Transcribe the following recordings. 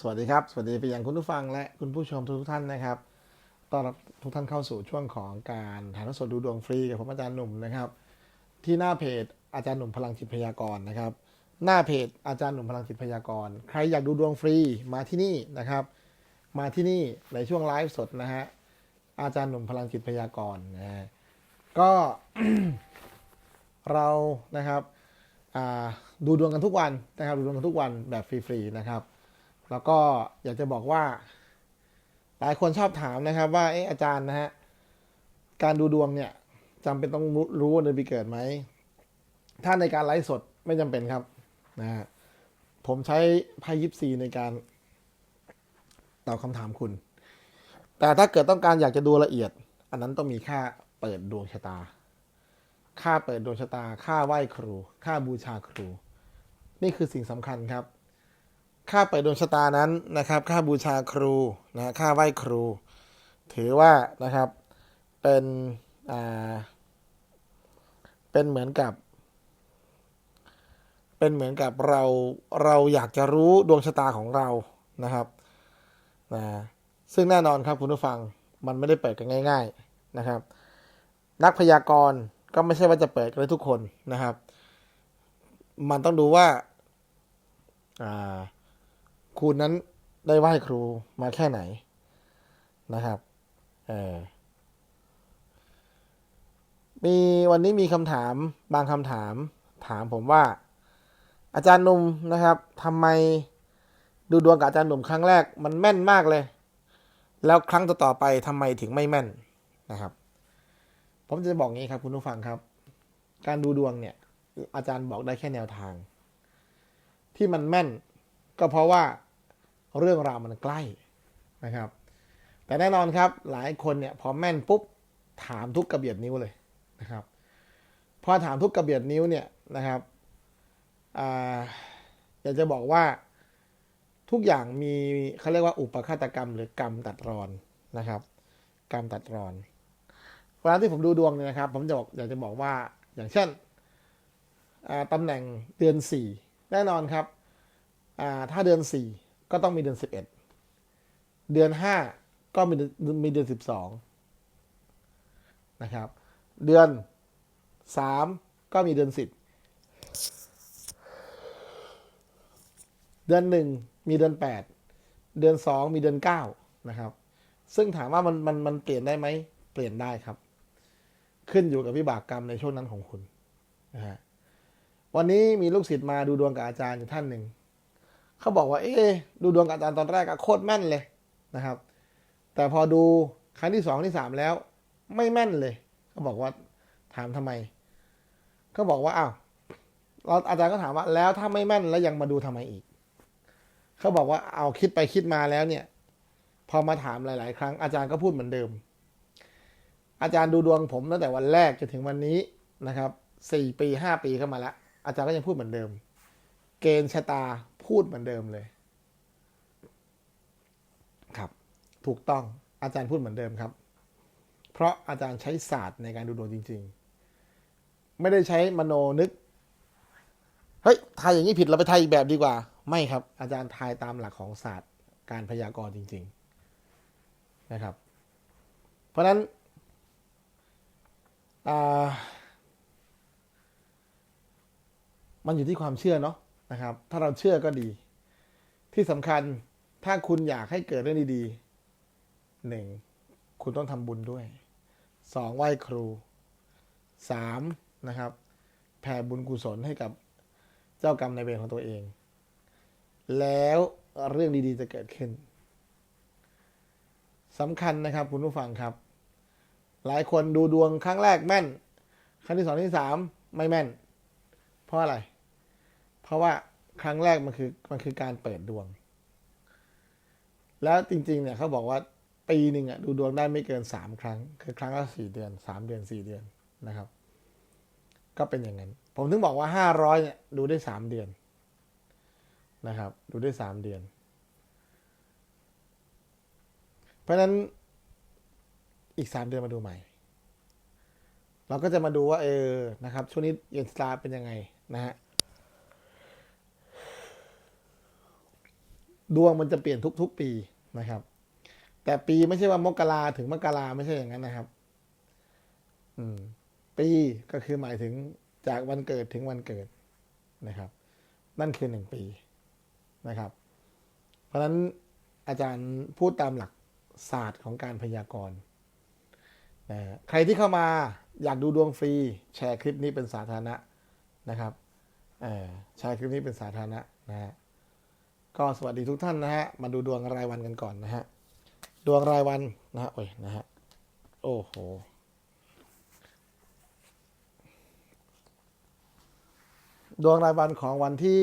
สวัสดีครับ สวัสดีไปยังคุณผู้ฟังและคุณผู้ชมทุกท่านนะครับต้อนรับทุกท่านเข้าสู่ช่วงของการถ่ายทอดสดดูดวงฟรีกับผมอาจารย์หนุ่มนะครับ ที่หน้าเพจอาจารย์หนุ่มพลังจิตพยากรณ์นะครับ หน้าเพจอาจารย์หนุ่มพลังจิตพยากรณ์ใครอยากดูดวงฟรีมาที่นี่นะครับ มาที่นี่ในช่วงไลฟ์สดนะฮะอาจารย์หนุ่มพลังจิตพยากรณ์นะฮะก็เรานะครับ ดูดวงกันทุกวันนะครับดูดวงกันทุกวันแบบฟรีๆนะครับ แล้วก็อยากจะบอกว่า หลายคนชอบถามนะครับ ว่าเอออาจารย์นะฮะการดูดวงเนี่ยจำเป็นต้องรู้รู้วันเดือนปีเกิดไหมถ้าในการไลฟ์สดไม่จำเป็นครับนะฮะผมใช้ไพ่ยิปซีในการตอบคำถามคุณ แต่ถ้าเกิดต้องการอยากจะดูละเอียด อันนั้นต้องมีค่าเปิดดวงชะตา ค่าเปิดดวงชะตา ค่าไหว้ครู ค่าบูชาครู นี่คือสิ่งสำคัญครับ ค่าเปิดดวงชะตานั้นนะครับ ค่าบูชาครูนะค่าไหว้ครู ถือว่านะครับเป็นอ่าเป็นเหมือนกับ เป็นเหมือนกับเราเราอยากจะรู้ดวงชะตาของเรานะครับนะซึ่งแน่นอนครับคุณผู้ฟังมันไม่ได้เปิดกันง่าย ๆนะครับ นักพยากรณ์ ก็ไม่ใช่ว่าจะเปิดกันได้ทุกคนนะครับ มันต้องดูว่าอ่าคุณนั้นได้ไหว้ครูมาแค่ไหนนะครับเออมีวันนี้มีคำถามบางคำถาม ถามผมว่า อาจารย์หนุ่มนะครับทำไมดูดวงกับอาจารย์หนุ่มครั้งแรกมันแม่นมากเลย แล้วครั้งต่อๆไปทำไมถึงไม่แม่นนะครับ ผมจะบอกงี้ครับคุณผู้ฟังครับ การดูดวงเนี่ย อาจารย์บอกได้แค่แนวทาง ที่มันแม่นก็เพราะว่าเรื่องราวมันใกล้นะครับ แต่แน่นอนครับหลายคนเนี่ยพอแม่นปุ๊บถามทุกกระเบียดนิ้วเลยนะครับพอถามทุกกระเบียดนิ้วเนี่ยนะครับออยากจะบอกว่าทุกอย่างมีเขาเรียกว่าอุปฆาตกรรมหรือกรรมตัดรอนนะครับ กรรมตัดรอน เวลาที่ผมดูดวงเนี่ยนะครับ ผมจะบอกอยากจะบอกว่าอย่างเช่นตำแหน่งเดือนสี่แน่นอนครับถ้าเดือนสี่ก็ต้องมีเดือนสิบเอ็ดเดือนห้าก็มีมีเดือนสิบสองนะครับ เดือนสามก็มีเดือนสิบเดือนหนึ่งมีเดือนแปดเดือนสองมีเดือนเก้านะครับ ซึ่งถามว่ามันมันมันเปลี่ยนได้ไหม เปลี่ยนได้ครับ ขึ้นอยู่กับวิบากกรรมในช่วงนั้นของคุณนะฮะวันนี้มีลูกศิษย์มาดูดวงกับอาจารย์อยู่ท่านหนึ่งเขาบอกว่า เอ๊ะดูดวงกับอาจารย์ตอนแรกอะโคตรแม่นเลยนะครับ แต่พอดูครั้งที่สองที่สามแล้ว ไม่แม่นเลยเขาบอกว่าถามทำไมก็บอกว่าอ้าวเราอาจารย์ก็ถามว่า แล้วถ้าไม่แม่นแล้วยังมาดูทำไมอีกเขาบอกว่าเอาคิดไปคิดมาแล้วเนี่ย พอมาถามหลาย ๆ ครั้งอาจารย์ก็พูดเหมือนเดิม อาจารย์ดูดวงผมตั้งแต่วันแรกจนถึงวันนี้นะครับสี่ปีห้าปีเข้ามาแล้วอาจารย์ก็ยังพูดเหมือนเดิม เกณฑ์ชะตาพูดเหมือนเดิมเลย ครับ ถูกต้องอาจารย์พูดเหมือนเดิมครับ เพราะอาจารย์ใช้ศาสตร์ในการดูดวงจริง ๆ ไม่ได้ใช้มโนนึกเฮ้ยทายอย่างนี้ผิดเราไปทายอีกแบบดีกว่า ไม่ครับ อาจารย์ทายตามหลักของศาสตร์ การพยากรณ์จริง ๆ นะครับ เพราะฉะนั้น มันอยู่ที่ความเชื่อเนาะนะครับ ถ้าเราเชื่อก็ดี ที่สำคัญถ้าคุณอยากให้เกิดเรื่องดีๆหนึ่งคุณต้องทำบุญด้วยสองไหว้ครูสามนะครับ แผ่บุญกุศลให้กับเจ้ากรรมในายเวรของตัวเอง แล้วเรื่องดีๆจะเกิดขึ้นสำคัญนะครับคุณผู้ฟังครับ หลายคนดูดวงครั้งแรกแม่น ครั้งที่สองที่สามไม่แม่น เพราะอะไร เพราะว่าครั้งแรกมันคือมันคือการเปิดดวง แล้วจริง ๆ เนี่ยเขาบอกว่าปีหนึ่งอะดูดวงได้ไม่เกินสามครั้ง คือครั้งละสี่เดือนสามเดือนสี่เดือนนะครับ ก็เป็นอย่างนั้น ผมถึงบอกว่าห้าร้อยเนี่ยดูได้สามเดือนนะครับ ดูได้สามเดือน เพราะนั้น อีกสามเดือนมาดูใหม่ เราก็จะมาดูว่า เออนะครับ ช่วงนี้เย็นสตาร์เป็นยังไงนะฮะดวงมันจะเปลี่ยนทุก ๆ ปีนะครับ แต่ปีไม่ใช่ว่ามกราถึงมกราไม่ใช่อย่างนั้นนะครับ อืม ปีก็คือหมายถึงจากวันเกิดถึงวันเกิดนะครับ นั่นคือหนึ่งปีนะครับ เพราะฉะนั้นอาจารย์พูดตามหลักศาสตร์ของการพยากรณ์ นะใครที่เข้ามาอยากดูดวงฟรี แชร์คลิปนี้เป็นสาธารณะนะครับแชร์คลิปนี้เป็นสาธารณะนะฮะก็สวัสดีทุกท่านนะฮะมาดูดวงรายวันกันก่อนนะฮะดวงรายวันนะฮะโอ้ยนะฮะโอ้โหดวงรายวันของวันที่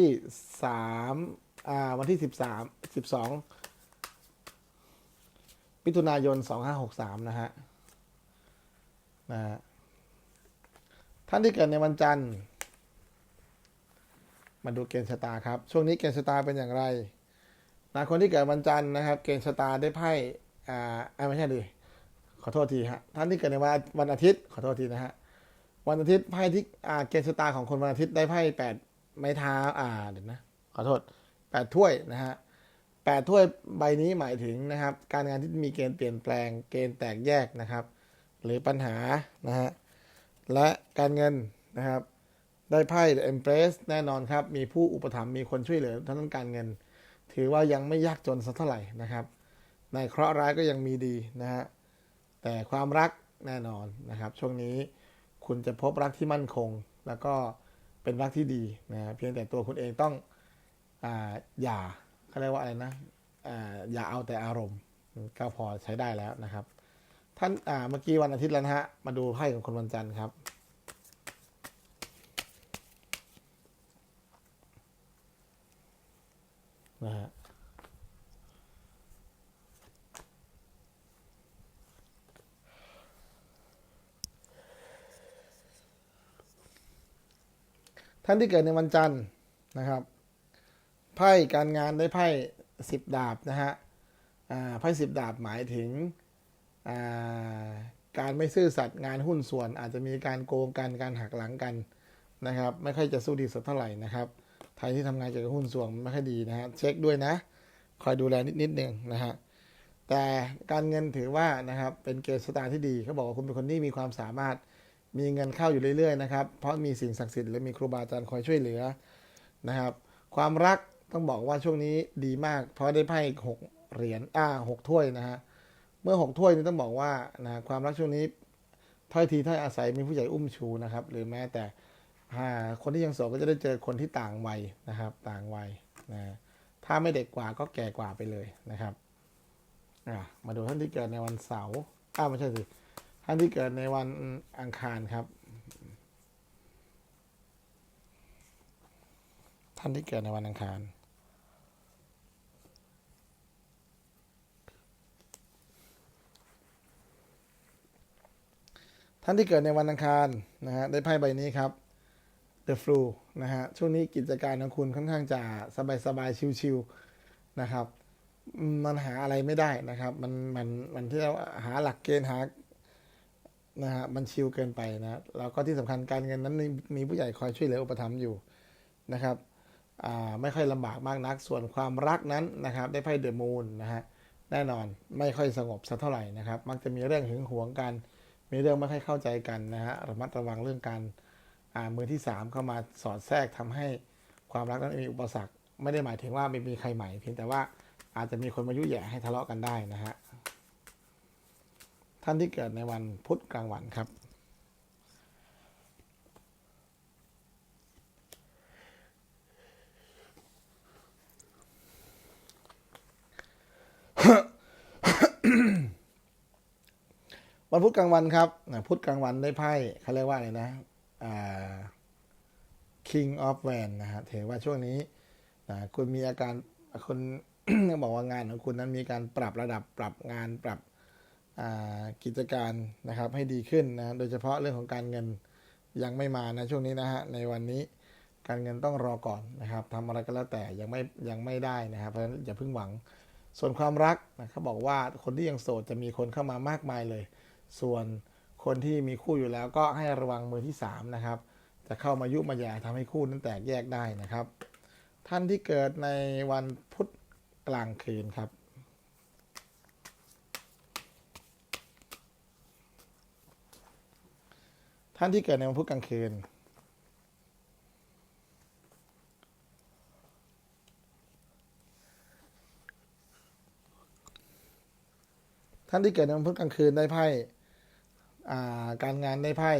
สามอ่าวันที่สิบสามสิบสองมิถุนายนสองห้าหกสามนะฮะ นะฮะท่านที่เกิดในวันจันทร์ มาดูเกณฑ์ชะตาครับ ช่วงนี้เกณฑ์ชะตาเป็นอย่างไรนะคนที่เกิดวันจันทร์นะครับ เกณฑ์ชะตาได้ไพ่อ่าอ่าไม่ใช่ดิขอโทษทีฮะท่านที่เกิดในวันวันอาทิตย์ ขอโทษทีนะฮะวันอาทิตย์ไพ่ที่อ่าเกณฑ์ชะตาของคนวันอาทิตย์ได้ไพ่แปดไม้เท้าอ่าเดี๋ยวนะขอโทษแปดถ้วยนะฮะแปดถ้วยใบนี้หมายถึงนะครับ การงานที่มีเกณฑ์เปลี่ยนแปลงเกณฑ์แตกแยกนะครับ หรือปัญหานะฮะและการเงินนะครับได้ไพ่ The Empress แน่นอนครับ มีผู้อุปถัมภ์มีคนช่วยเหลือทั้งด้นการเงิน ถือว่ายังไม่ยากจนสักเท่าไหร่นะครับ ในเคราะห์ร้ายก็ยังมีดีนะฮะแต่ความรักแน่นอนนะครับ ช่วงนี้คุณจะพบรักที่มั่นคง แล้วก็เป็นรักที่ดีนะฮะเพียงแต่ตัวคุณเองต้องอาอย่าเขาเรียกว่าอะไรนะอาอย่าเอาแต่อารมณ์ก็พอใช้ได้แล้วนะครับ ท่านอ่าเมื่อกี้วันอาทิตย์แล้วนะฮะ มาดูไพ่ของคนวันจันทร์ครับ นะฮะท่านที่เกิดในวันจันทร์นะครับไพ่การงานได้ไพ่สิบดาบนะฮะอ่าไพ่สิบดาบหมายถึง การไม่ซื่อสัตย์งานหุ้นส่วน อาจจะมีการโกงกันการหักหลังกันนะครับ ไม่ค่อยจะสู้ดีสักเท่าไหร่นะครับใครที่ทำงานเกี่ยวกับหุ้นส่วนไม่ค่อยดีนะฮะเช็คด้วยนะ คอยดูแลนิดนิดหนึ่งนะฮะแต่การเงินถือว่านะครับเป็นเกณฑ์สตาร์ที่ดีเขาบอกว่าคุณเป็นคนที่มีความสามารถมีเงินเข้าอยู่เรื่อยๆนะครับเพราะมีสิ่งศักดิ์สิทธิ์และมีครูบาอาจารย์คอยช่วยเหลือนะครับ ความรักต้องบอกว่าช่วงนี้ดีมาก เพราะได้ไพ่หกเหรียญอ่าหกถ้วยนะฮะ เมื่อหกถ้วยนี่ต้องบอกว่านะความรักช่วงนี้ถ้อยทีถ้อยอาศัยมีผู้ใหญ่อุ้มชูนะครับ หรือแม้แต่คนที่ยังโสดก็จะได้เจอคนที่ต่างวัยนะครับ ต่างวัยนะถ้าไม่เด็กกว่าก็แก่กว่าไปเลยนะครับมาดูท่านที่เกิดในวันเสาร์อ้าวไม่ใช่สิท่านที่เกิดในวันอังคารครับ ท่านที่เกิดในวันอังคาร ท่านที่เกิดในวันอังคารนะฮะได้ไพ่ใบนี้ครับ The Flu นะฮะช่วงนี้กิจการของคุณค่อนข้างจะสบายๆชิวๆนะครับ มันหาอะไรไม่ได้นะครับ มันมันมันที่เราหาหลักเกณฑ์หานะฮะมันชิลเกินไปนะแล้วก็ที่สำคัญการเงินนั้นมีผู้ใหญ่คอยช่วยเหลืออุปถัมภ์อยู่นะครับอ่าไม่ค่อยลำบากมากนัก ส่วนความรักนั้นนะครับ ได้ไพ่เดอะมูนนะฮะแน่นอนไม่ค่อยสงบสักเท่าไหร่นะครับ มักจะมีเรื่องหึงหวงกัน มีเรื่องไม่ค่อยเข้าใจกันนะฮะระมัดระวังเรื่องการอ่ามือที่สามเข้ามาสอดแทรกทำให้ความรักนั้นมีอุปสรรค ไม่ได้หมายถึงว่าไม่มีใครใหม่เพียงแต่ว่าอาจจะมีคนมายุแย่ให้ทะเลาะกันได้นะฮะท่านที่เกิดในวันพุธกลางวันครับ วันพุธกลางวันครับพุธกลางวันได้ไพ่เขาเรียกว่าอะไรนะ King of w a n นะฮะถือว่าช่วงนี้นะคุณมีอาการคุณบอกว่างานของคุณนั้นมีการปรับระดับปรับงานปรับกิจการนะครับ ให้ดีขึ้นนะโดยเฉพาะเรื่องของการเงินยังไม่มานะช่วงนี้นะฮะในวันนี้การเงินต้องรอก่อนนะครับทำอะไรก็แล้วแต่ยังไม่ยังไม่ได้นะครับเพราะฉะนั้นอย่าเพิ่งหวังส่วนความรักนะเขาบอกว่าคนที่ยังโสดจะมีคนเข้ามามากมายเลย ส่วนคนที่มีคู่อยู่แล้วก็ให้ระวังมือที่สามนะครับ จะเข้ามายุมาแย่ทำให้คู่นั้นแตกแยกได้นะครับ ท่านที่เกิดในวันพุธกลางคืนครับ ท่านที่เกิดในวันพุธกลางคืน ท่านที่เกิดในวันพุธกลางคืนได้ไพ่ การงานได้ไพ่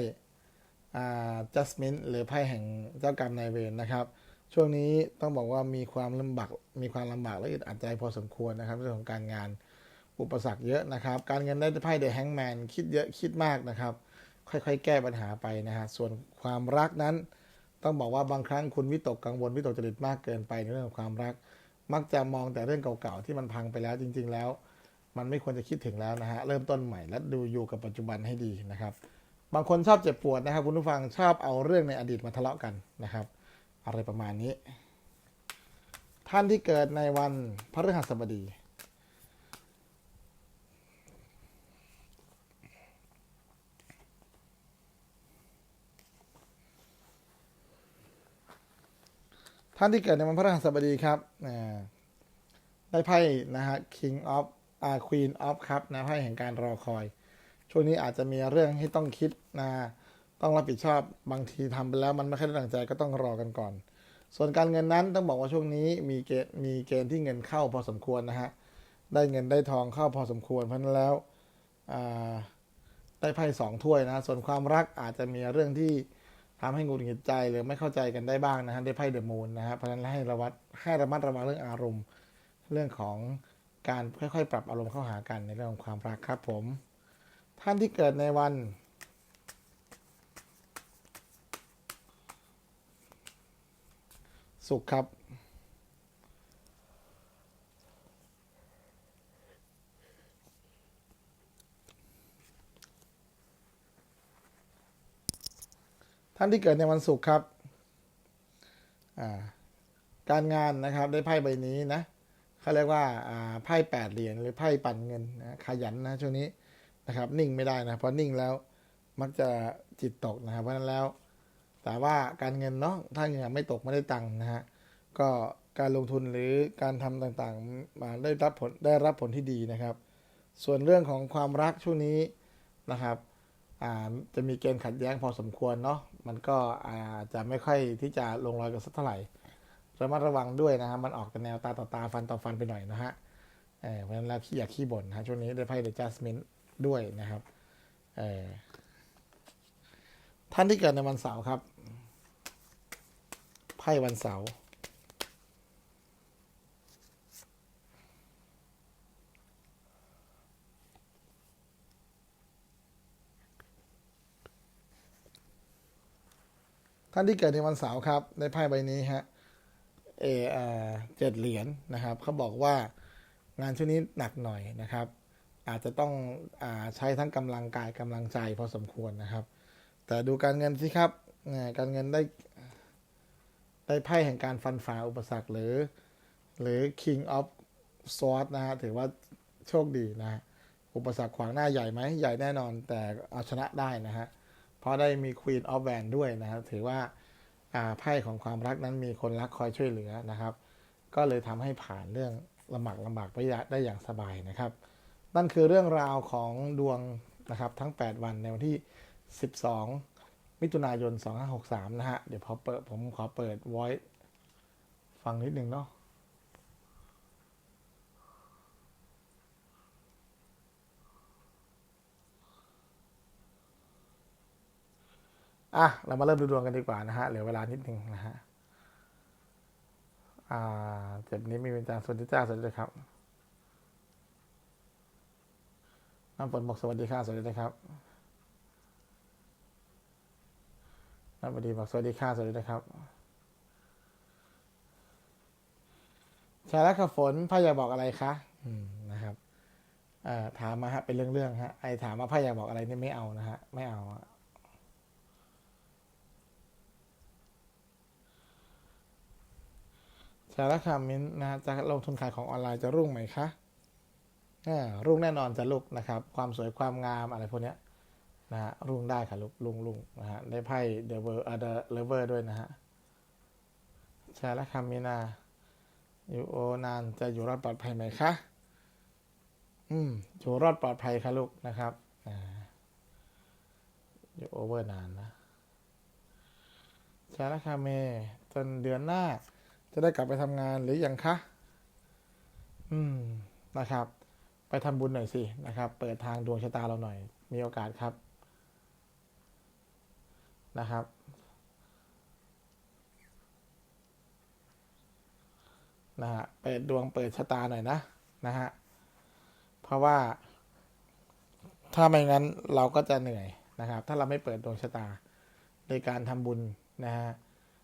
อ่า judgment หรือไพ่แห่งเจ้ากรรมนายเวรนะครับ ช่วงนี้ต้องบอกว่ามีความลำบากมีความลำบากและอึดอัดใจพอสมควรนะครับเรื่องของการงานอุปสรรคเยอะนะครับ การเงินได้ไพ่เดอะแฮงแมนคิดเยอะคิดมากนะครับ ค่อยๆ แก้ปัญหาไปนะฮะส่วนความรักนั้น ต้องบอกว่าบางครั้งคุณวิตกกังวลวิตกจริตมากเกินไปในเรื่องของความรัก มักจะมองแต่เรื่องเก่าๆที่มันพังไปแล้วจริง ๆ แล้ว มันไม่ควรจะคิดถึงแล้วนะฮะ เริ่มต้นใหม่และดูอยู่กับปัจจุบันให้ดีนะครับ บางคนชอบเจ็บปวดนะครับคุณผู้ฟังชอบเอาเรื่องในอดีตมาทะเลาะกันนะครับ อะไรประมาณนี้ ท่านที่เกิดในวันพฤหัสบดีท่านที่เกิดในวันพฤหัสบดีครับ ได้ไพ่นะฮะ King of อ่า Queen of ครับนะไพ่แห่งการรอคอย ช่วงนี้อาจจะมีเรื่องให้ต้องคิดนะต้องรับผิดชอบบางทีทำไปแล้วมันไม่ค่อยได้ดังใจก็ต้องรอกันก่อน ส่วนการเงินนั้นต้องบอกว่าช่วงนี้มีเกณฑ์มีเกณฑ์ที่เงินเข้าพอสมควรนะฮะได้เงินได้ทองเข้าพอสมควรเพราะนั้นแล้วได้ไพ่สองถ้วยนะ ส่วนความรักอาจจะมีเรื่องที่ทำให้หงุดหงิดใจหรือไม่เข้าใจกันได้บ้างนะฮะได้ไพ่เดอะมูนนะฮะเพราะฉะนั้นให้ระวัดให้ระมัดระวังเรื่องอารมณ์ เรื่องของ การค่อยๆ ปรับอารมณ์เข้าหากันในเรื่องของความรักครับผม ท่านที่เกิดในวันศุกร์ครับ ท่านที่เกิดในวันศุกร์ครับ การงานนะครับได้ไพ่ใบนี้นะ เขาเรียกว่าไพ่แปดเหรียญหรือไพ่ปั่นเงินนะขยันนะช่วงนี้นะครับ นิ่งไม่ได้นะเพราะนิ่งแล้วมักจะจิตตกนะครับเพราะนั้นแล้ว แต่ว่าการเงินเนาะถ้าเงินไม่ตกไม่ได้ตังค์นะฮะก็การลงทุนหรือการทำต่างๆมาได้รับผลได้รับผลที่ดีนะครับ ส่วนเรื่องของความรักช่วงนี้นะครับจะมีเกณฑ์ขัดแย้งพอสมควรเนาะมันก็อาจจะไม่ค่อยที่จะลงรอยกันสักเท่าไหร่ ระมัดระวังด้วยนะฮะมันออกกันแนวตาต่อตาฟันต่อฟันไปหน่อยนะฮะเออเพราะฉะนั้นแล้วขี้อยากขี้บ่นนะช่วงนี้ได้ไพ่เดอะจัสมินด้วยนะครับเออท่านที่เกิดในวันเสาร์ครับไพ่วันเสาร์ท่านที่เกิดในวันเสาร์ครับในไพ่ใบนี้ฮะ เออเจ็ดเหรียญนะครับเขาบอกว่างานช่วงนี้หนักหน่อยนะครับ อาจจะต้องอใช้ทั้งกำลังกายกำลังใจพอสมควรนะครับ แต่ดูการเงินสิครับการเงินได้ได้ไพ่แห่งการฟันฝ่าอุปสรรคหรือ หรือ King of Swords นะฮะถือว่าโชคดีนะอุปสรรคขวางหน้าใหญ่ไหมใหญ่แน่นอนแต่เอาชนะได้นะฮะเพราะได้มี Queen of w a n ด้วยนะครับถือว่า ไพ่ของความรักนั้นมีคนรักคอยช่วยเหลือนะครับ ก็เลยทำให้ผ่านเรื่องลำบากลำบากไปได้อย่างสบายนะครับ นั่นคือเรื่องราวของดวงนะครับทั้ง 8 วันในวันที่ 12 มิถุนายน 2563 นะฮะ เดี๋ยวพอเปิดผมขอเปิด voice ฟังนิดนึงเนาะ อะเรามาเริ่มดูดวงกันดีกว่านะฮะเหลือเวลานิดหนึ่งนะฮะอ่าเจ็บนี้มีเป็นจางสวัสดีจ้าสวัสดีครับน้ำฝนบอกสวัสดีค่ะสวัสดีครับน้ำบดีบอกสวัสดีค่ะสวัสดีครับชาลักขฝนพ่ออยากบอกอะไรคะอืมนะครับอ่อถามมาฮะเป็นเรื่องๆฮะไอถามว่าพ่ออยากบอกอะไรนี่ไม่เอานะฮะไม่เอาอะ ชาลักขามินนะฮะจะลงทุนขายของออนไลน์จะรุ่งไหมคะรุ่งแน่นอนจะลุกนะครับ ความสวยความงามอะไรพวกเนี้ยนะฮะรุ่งได้ค่ะลุกลุ่งลุ่งนะฮะได้ไพ่เดอะเวอร์เดอเลเวอร์ด้วยนะฮะใช่แล้วคำมีนา อยู่โอนานจะอยู่รอดปลอดภัยไหมคะอืมอยู่รอดปลอดภัยค่ะลูกนะครับอ่าอยู่โอเวอร์นานนะใช่แล้วค่ะเมย์จนเดือนหน้า จะได้กลับไปทำงานหรือยังคะ อืมนะครับ ไปทำบุญหน่อยสินะครับ เปิดทางดวงชะตาเราหน่อย มีโอกาสครับนะครับ นะฮะ เปิดดวงเปิดชะตาหน่อยนะนะฮะ เพราะว่า ถ้าไม่งั้นเราก็จะเหนื่อยนะครับ ถ้าเราไม่เปิดดวงชะตาในการทำบุญนะฮะ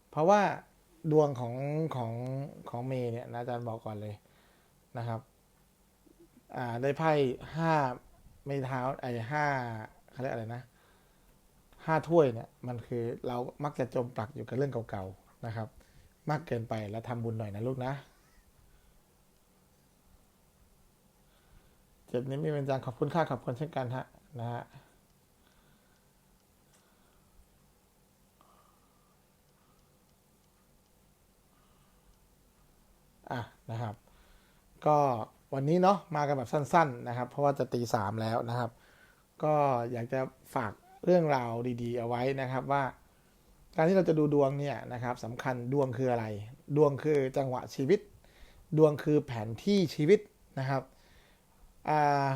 เพราะว่า ดวงของของของเมย์เนี่ยนะอาจารย์บอกก่อนเลยนะครับ อ่าได้ไพ่ห้าไม่เท้าไอ้ห้าเขาเรียกอะไรนะห้าถ้วยเนี่ยมันคือเรามักจะจมปลักอยู่กับเรื่องเก่าๆนะครับ มากเกินไปแล้วทำบุญหน่อยนะลูกนะเจ็บนี้ไม่เป็นจางขอบคุณค่าขอบคุณเช่นกันฮะนะฮะ อะนะครับ ก็วันนี้เนาะมากันแบบสั้น ๆนะครับ เพราะว่าจะตีสามแล้วนะครับ ก็อยากจะฝากเรื่องราวดีๆ เอาไว้นะครับว่า การที่เราจะดูดวงเนี่ยนะครับสำคัญดวงคืออะไร ดวงคือจังหวะชีวิต ดวงคือแผนที่ชีวิตนะครับอ่า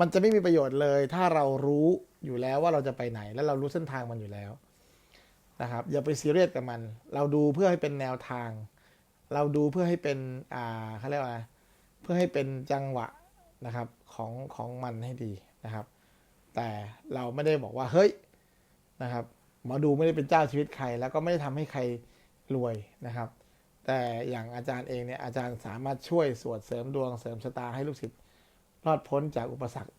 มันจะไม่มีประโยชน์เลย ถ้าเรารู้อยู่แล้วว่าเราจะไปไหน แล้วเรารู้เส้นทางมันอยู่แล้วนะครับอย่าไปซีเรียสกับมัน เราดูเพื่อให้เป็นแนวทาง เราดูเพื่อให้เป็นอ่าเขาเรียกว่าเพื่อให้เป็นจังหวะนะครับของของมันให้ดีนะครับ แต่เราไม่ได้บอกว่าเฮ้ยนะครับหมอดูไม่ได้เป็นเจ้าชีวิตใคร แล้วก็ไม่ได้ทำให้ใครรวยนะครับ แต่อย่างอาจารย์เองเนี่ยอาจารย์สามารถช่วยสวดเสริมดวงเสริมชะตาให้ลูกศิษย์รอดพ้นจากอุปสรรค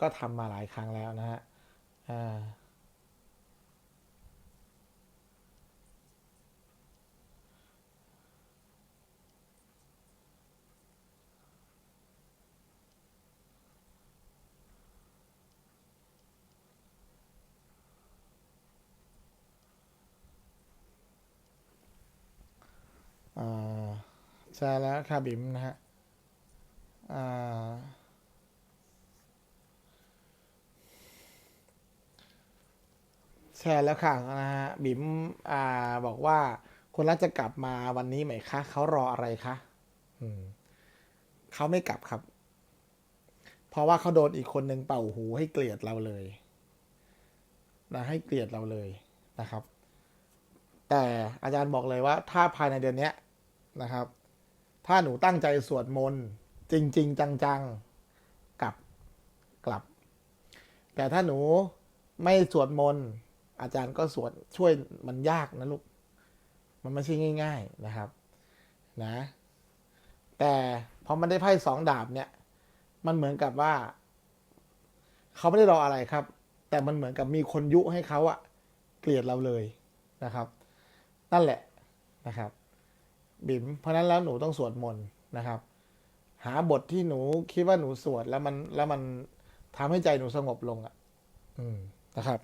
ก็ทำมาหลายครั้งแล้วนะฮะอ่า อ่าใช่แล้วค่ะบิมนะฮะแชร์แล้วค่ะนะฮะบิมอ่าบอกว่าคนรักจะกลับมาวันนี้ไหมคะเขารออะไรคะอืมเขาไม่กลับครับ เพราะว่าเขาโดนอีกคนหนึ่งเป่าหูให้เกลียดเราเลยนะให้เกลียดเราเลยนะครับ แต่อาจารย์บอกเลยว่า ถ้าภายในเดือนเนี้ย นะครับ ถ้าหนูตั้งใจสวดมนต์จริง ๆ จังๆกลับกลับ แต่ถ้าหนูไม่สวดมนต์อาจารย์ก็สวดช่วยมันยากนะลูก มันไม่ใช่ง่าย ๆนะครับ นะ แต่พอมันได้ไพ่สองดาบเนี่ย มันเหมือนกับว่า เขาไม่ได้รออะไรครับ แต่มันเหมือนกับมีคนยุให้เขาอะเกลียดเราเลยนะครับ นั่นแหละนะครับ บิ๋มเพราะนั้นแล้วหนูต้องสวดมนต์นะครับ หาบทที่หนูคิดว่าหนูสวดแล้วมันแล้วมันทำให้ใจหนูสงบลงอะ อืมนะครับ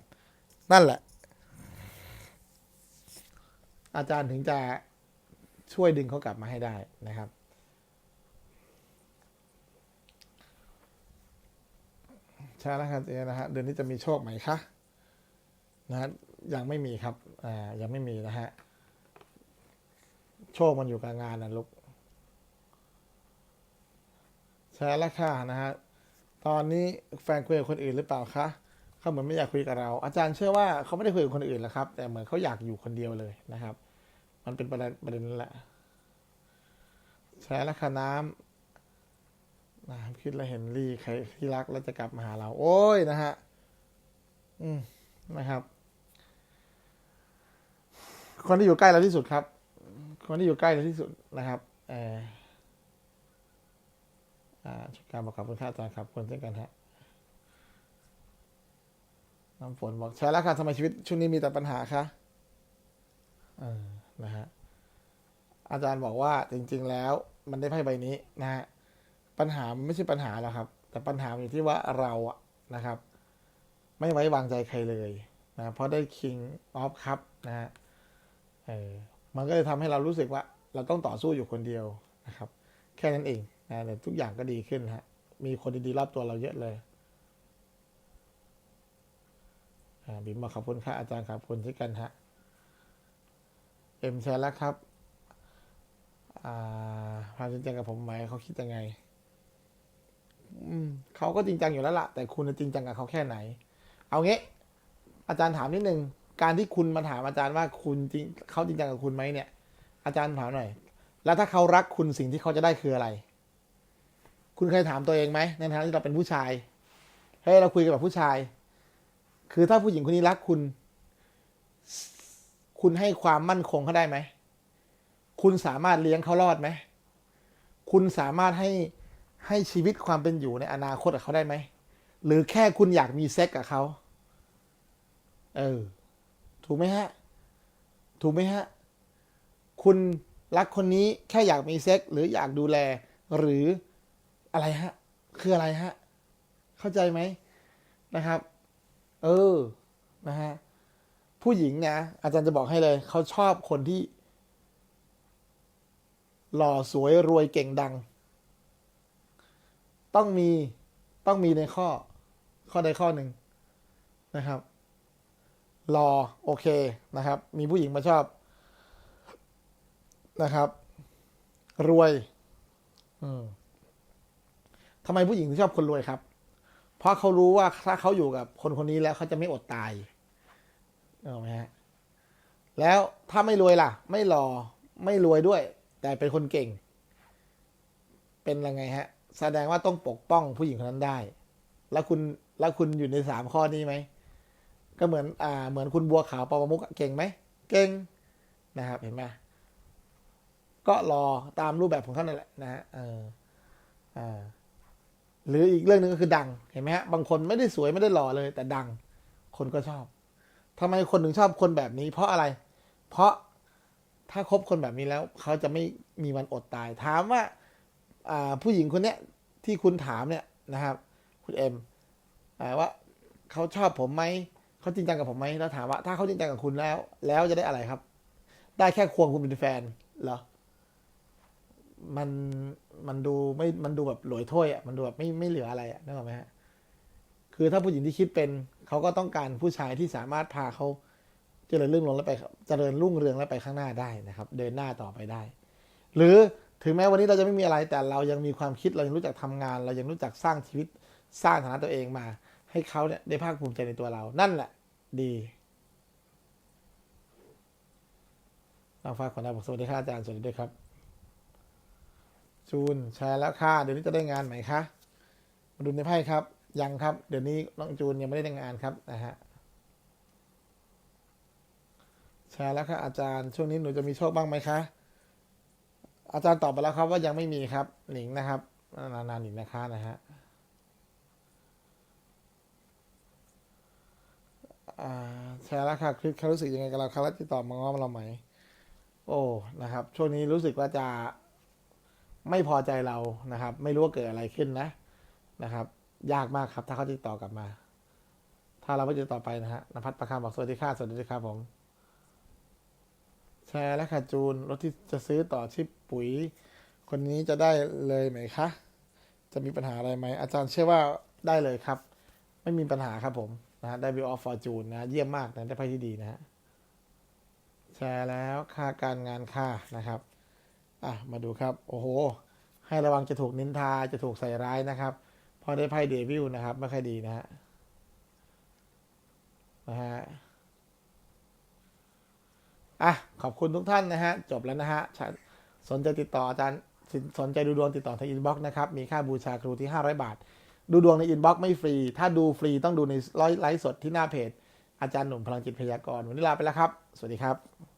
นั่นแหละ อาจารย์ถึงจะช่วยดึงเขากลับมาให้ได้นะครับใช่แล้วครับเจนะฮะเดือนนี้จะมีโชคไหมคะนะฮะยังไม่มีครับ อ่ายังไม่มีนะฮะ โชคมันอยู่กับงานนะลูกใช่แล้วค่ะนะฮะตอนนี้แฟนคุยกับคนอื่นหรือเปล่าคะเขาเหมือนไม่อยากคุยกับเรา อาจารย์เชื่อว่าเขาไม่ได้คุยกับคนอื่นแล้วครับ แต่เหมือนเขาอยากอยู่คนเดียวเลยนะครับ มันเป็นประเด็นประเด็นนั่นแหละใช่แล้วค่ะน้ำน้ำคิดแล้วเห็นรีใครที่รักแล้วจะกลับมาหาเรา โอ้ยนะฮะอืมนะครับ คนที่อยู่ใกล้เราที่สุดครับ คนที่อยู่ใกล้ที่สุดนะครับเออชุดการบอกขอบคุณค่าอาจารย์ครับคนเช่นกันฮะน้ำฝนบอกใช่แล้วค่ะทำไมชีวิตช่วงนี้มีแต่ปัญหาคะเออนะฮะอาจารย์บอกว่าจริง ๆ แล้วมันได้ไพ่ใบนี้นะฮะปัญหามันไม่ใช่ปัญหาแล้วครับ แต่ปัญหาอยู่ที่ว่าเราอะนะครับ ไม่ไว้วางใจใครเลยนะเพราะได้ King of Cup นะฮะ มันก็เลยทำให้เรารู้สึกว่า เราต้องต่อสู้อยู่คนเดียวนะครับ แค่นั้นเองนะแต่ทุกอย่างก็ดีขึ้นฮะมีคนดีๆรอบตัวเราเยอะเลยอ่าบิมมาขอบคุณค่ะอาจารย์ขอบคุณเช่กันฮะเอ็มแชร์แล้วครับอ่าความจริงจังกับผมไหมเขาคิดยังไงอืมเขาก็จริงจังอยู่แล้วล่ะ แต่คุณจะจริงจังกับเขาแค่ไหน เอางี้ อาจารย์ถามนิดนึง การที่คุณมาถามอาจารย์ว่าคุณจริงเขาจริงจังกับคุณไหมเนี่ย อาจารย์ถามหน่อย แล้วถ้าเขารักคุณสิ่งที่เขาจะได้คืออะไร คุณเคยถามตัวเองไหมในฐานะที่เราเป็นผู้ชายเฮ้ยเราคุยกันแบบผู้ชาย คือถ้าผู้หญิงคนนี้รักคุณ คุณให้ความมั่นคงเขาได้ไหม คุณสามารถเลี้ยงเขารอดไหม คุณสามารถให้ให้ชีวิตความเป็นอยู่ในอนาคตกับเขาได้ไหม หรือแค่คุณอยากมีเซ็กกับเขา เออ ถูกไหมฮะ ถูกไหมฮะ คุณรักคนนี้แค่อยากมีเซ็กหรืออยากดูแลหรืออะไรฮะ คืออะไรฮะ เข้าใจไหมนะครับ เออ นะฮะ ผู้หญิงนะ อาจารย์จะบอกให้เลย เขาชอบคนที่ หล่อสวยรวยเก่งดัง ต้องมี ต้องมีในข้อ ข้อใดข้อหนึ่งนะครับ รอโอเคนะครับ มีผู้หญิงมาชอบนะครับ รวยอืมทำไมผู้หญิงถึงชอบคนรวยครับ เพราะเขารู้ว่าถ้าเขาอยู่กับคนคนนี้แล้วเขาจะไม่อดตายเอาไหมฮะแล้วถ้าไม่รวยล่ะ ไม่รอไม่รวยด้วย แต่เป็นคนเก่ง เป็นยังไงฮะ แสดงว่าต้องปกป้องผู้หญิงคนนั้นได้ แล้วคุณแล้วคุณอยู่ในสามข้อนี้ไหม ก็เหมือนอ่าเหมือนคุณบัวขาวปอประมุกเก่งไหมเก่งนะครับเห็นไหมก็รอตามรูปแบบของท่านนั่นแหละนะฮะเอออ่าหรืออีกเรื่องหนึ่งก็คือดังเห็นไหมฮะบางคนไม่ได้สวยไม่ได้หล่อเลย แต่ดังคนก็ชอบทำไมคนถึงชอบคนแบบนี้ เพราะอะไร เพราะถ้าคบคนแบบนี้แล้ว เขาจะไม่มีวันอดตาย ถามว่าผู้หญิงคนเนี้ยที่คุณถามเนี่ยนะครับ คุณเอ็มว่าเขาชอบผมไหม เขาจริงจังกับผมไหมแล้วถามว่าถ้าเขาจริงจังกับคุณแล้ว แล้วจะได้อะไรครับ ได้แค่ควงคุณเป็นแฟนเหรอมันมันดูไม่มันดูแบบหลวยถ้วยอะมันดูแบบไม่ไม่เหลืออะไรอะนึกออกไหมฮะคือถ้าผู้หญิงที่คิดเป็นเขาก็ต้องการผู้ชายที่สามารถพาเขาเจริญรุ่งเรืองแล้วไปเจริญรุ่งเรืองแล้วไปข้างหน้าได้นะครับ เดินหน้าต่อไปได้ หรือถึงแม้วันนี้เราจะไม่มีอะไรแต่เรายังมีความคิดเรายังรู้จักทำงาน เรายังรู้จักสร้างชีวิตสร้างฐานะตัวเองมา ให้เขาเนี่ยได้ภาคภูมิใจในตัวเรา นั่นแหละ ดีน้องฟ้าขอนาบอกสวัสดีค่ะอาจารย์สวัสดีด้วยครับจูนแชร์แล้วค่ะเดี๋ยวนี้จะได้งานไหมคะมาดูในไพ่ครับ ยังครับ เดี๋ยวนี้น้องจูนยังไม่ได้งานครับนะฮะแชร์แล้วค่ะอาจารย์ช่วงนี้หนูจะมีโชคบ้างไหมคะอาจารย์ตอบไปแล้วครับว่ายังไม่มีครับ หนิงนะครับนานๆหนิงนะคะนะฮะ อ่า แชร์แล้วค่ะคลิปเขารู้สึกยังไงกับเราครับแล้วติดต่อมาง้อเราไหม โอ้นะครับ ช่วงนี้รู้สึกว่าจะไม่พอใจเรานะครับ ไม่รู้ว่าเกิดอะไรขึ้นนะนะครับ ยากมากครับ ถ้าเขาติดต่อกลับมา ถ้าเราไม่ติดต่อไปนะฮะนภัสประคามบอกสวัสดีค่ะสวัสดีครับผม แชร์แล้วค่ะจูนรถที่จะซื้อต่อชิปปุ๋ย คนนี้จะได้เลยไหมคะจะมีปัญหาอะไรไหมอาจารย์เชื่อว่าได้เลยครับ ไม่มีปัญหาครับผม นะฮะได้วิวออฟฟอร์จูนนะเยี่ยมมากนะได้ไพ่ที่ดีนะฮะแชร์แล้วค่าการงานค่านะครับอะมาดูครับ โอ้โห ให้ระวังจะถูกนินทาจะถูกใส่ร้ายนะครับพอได้ไพ่เดวิลนะครับไม่ค่อยดีนะฮะนะฮะอะขอบคุณทุกท่านนะฮะ จบแล้วนะฮะสนใจติดต่ออาจารย์สนใจดูดวงติดต่อทางอินบ็อกซ์นะครับ มีค่าบูชาครูที่ 500 บาท ดูดวงในอินบ็อกซ์ไม่ฟรี ถ้าดูฟรีต้องดูในไลฟ์สดที่หน้าเพจ อาจารย์หนุ่มพลังจิตพยากร วันนี้ลาไปแล้วครับ สวัสดีครับ